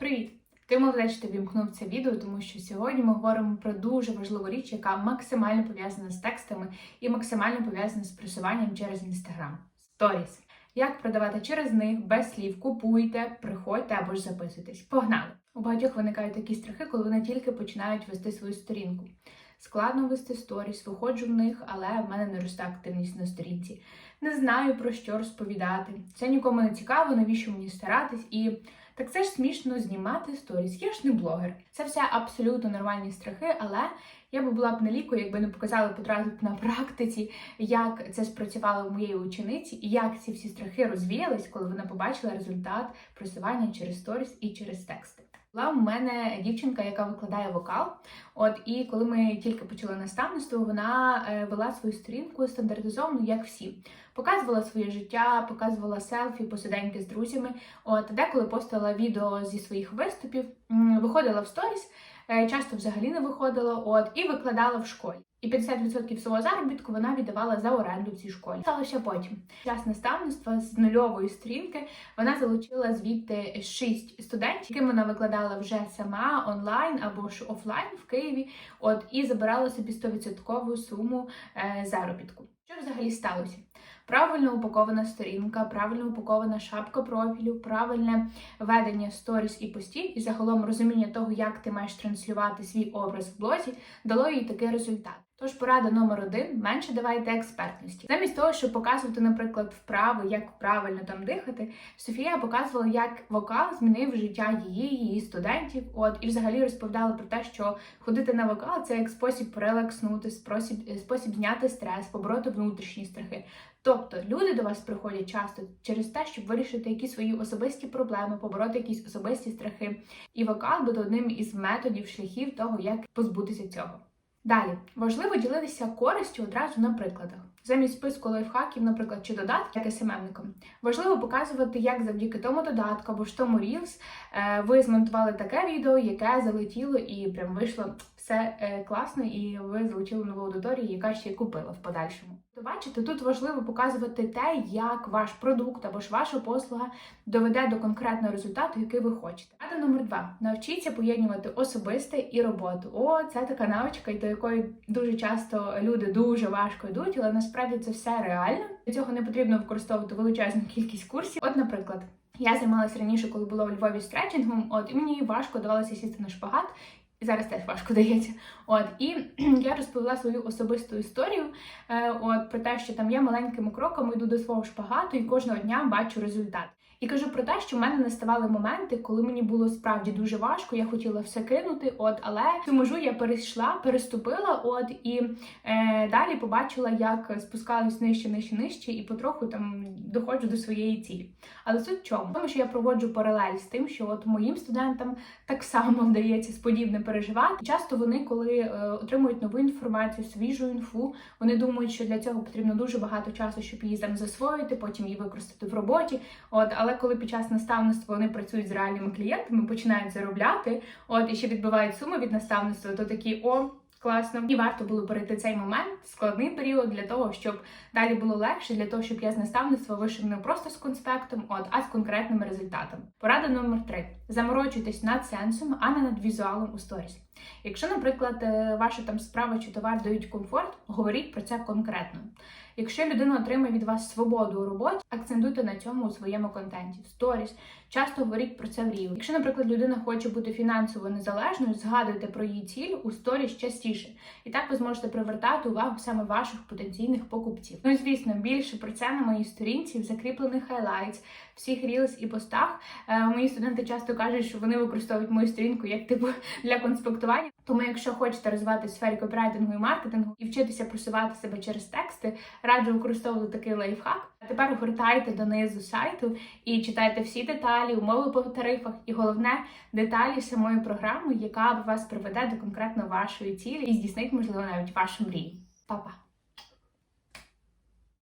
Привіт! Ти молодець, що ти вімкнув це відео, тому що сьогодні ми говоримо про дуже важливу річ, яка максимально пов'язана з текстами і максимально пов'язана з просуванням через Instagram. Stories. Як продавати через них без слів, купуйте, приходьте або ж записуйтесь. Погнали! У багатьох виникають такі страхи, коли вони тільки починають вести свою сторінку. Складно вести сторіс, виходжу в них, але в мене не росте активність на сторінці. Не знаю про що розповідати. Це нікому не цікаво, навіщо мені старатись і. Так це ж смішно знімати сторіс. Я ж не блогер. Це все абсолютно нормальні страхи, але я би була б не лікою, якби не показала одразу на практиці, як це спрацювало в моєї учениці, і як ці всі страхи розвіялись, коли вона побачила результат просування через сторіс і через тексти. Була в мене дівчинка, яка викладає вокал. От і коли ми тільки почали наставництво, вона е, вела свою сторінку стандартизовану, як всі. Показувала своє життя, показувала селфі, посиденьки з друзями. От деколи постала відео зі своїх виступів, виходила в сторіс, е, часто взагалі не виходила, от і викладала в школі. І 50% свого заробітку вона віддавала за оренду в цій школі. Сталося потім. Час наставництва з нульової стрінки вона залучила звідти 6 студентів, яким вона викладала вже сама онлайн або ж офлайн в Києві. От і забирала собі 100% суму е, заробітку. Що взагалі сталося? Правильно упакована сторінка, правильно упакована шапка профілю, правильне ведення сторіс і постів, і загалом розуміння того, як ти маєш транслювати свій образ в блозі, дало їй такий результат. Тож порада номер один: менше давайте експертності. Замість того, щоб показувати, наприклад, вправи, як правильно там дихати, Софія показувала, як вокал змінив життя її, її студентів. От і взагалі розповідала про те, що ходити на вокал це як спосіб порелакснути, спосіб, спосіб зняти стрес, побороти внутрішні страхи. Тобто люди до вас приходять часто через те, щоб вирішити якісь свої особисті проблеми, побороти якісь особисті страхи. І вокал буде одним із методів, шляхів того, як позбутися цього. Далі важливо ділитися користю одразу на прикладах. Замість списку лайфхаків, наприклад, чи додатків, як СММникам. Важливо показувати, як завдяки тому додатку або ж тому Reels е, ви змонтували таке відео, яке залетіло і прям вийшло все е, класно, і ви залучили нову аудиторію, яка ще й купила в подальшому. То бачите, тут важливо показувати те, як ваш продукт або ж ваша послуга доведе до конкретного результату, який ви хочете. Рада номер два: навчіться поєднувати особисте і роботу. О, це така навичка, до якої дуже часто люди дуже важко йдуть, але насправді це все реально. Для цього не потрібно використовувати величезну кількість курсів. От, наприклад. Я займалася раніше, коли була у Львові стретчингом, от і мені важко давалося сісти на шпагат, і зараз теж важко дається. От і я розповіла свою особисту історію. Е, от про те, що там я маленькими кроками йду до свого шпагату і кожного дня бачу результат. І кажу про те, що в мене наставали моменти, коли мені було справді дуже важко. Я хотіла все кинути, от але цю межу я перейшла, переступила. От і е, далі побачила, як спускалась нижче, нижче, нижче, і потроху там доходжу до своєї цілі. Але суть в чому? Тому що я проводжу паралель з тим, що от моїм студентам так само вдається з подібне переживати. Часто вони, коли е, отримують нову інформацію, свіжу інфу, вони думають, що для цього потрібно дуже багато часу, щоб її там засвоїти, потім її використати в роботі. От, але коли під час наставництва вони працюють з реальними клієнтами, починають заробляти, от і ще відбивають суми від наставництва, то такі о. Класно, і варто було перейти цей момент, складний період для того, щоб далі було легше, для того, щоб я з наставництва вийшов не просто з конспектом, от а з конкретними результатами. Порада номер три: заморочуйтесь над сенсом, а не над візуалом у сторіс. Якщо, наприклад, е, ваша там справа чи товар дають комфорт, говоріть про це конкретно. Якщо людина отримає від вас свободу у роботі, акцентуйте на цьому у своєму контенті. В сторіс часто говоріть про це в рівні. Якщо, наприклад, людина хоче бути фінансово незалежною, згадуйте про її ціль у сторіс частіше. І так ви зможете привертати увагу саме ваших потенційних покупців. Ну і звісно, більше про це на моїй сторінці в закріплених хайлайтс, всіх рілс і постах. Е, мої студенти часто кажуть, що вони використовують мою сторінку як типу для конспектування. Тому, якщо хочете розвиватися в сфері копірайтингу і маркетингу і вчитися просувати себе через тексти, раджу використовувати такий лайфхак. А тепер гортайте донизу сайту і читайте всі деталі, умови по тарифах, і головне деталі самої програми, яка вас приведе до конкретно вашої цілі і здійснить, можливо, навіть вашу мрію. Па-па!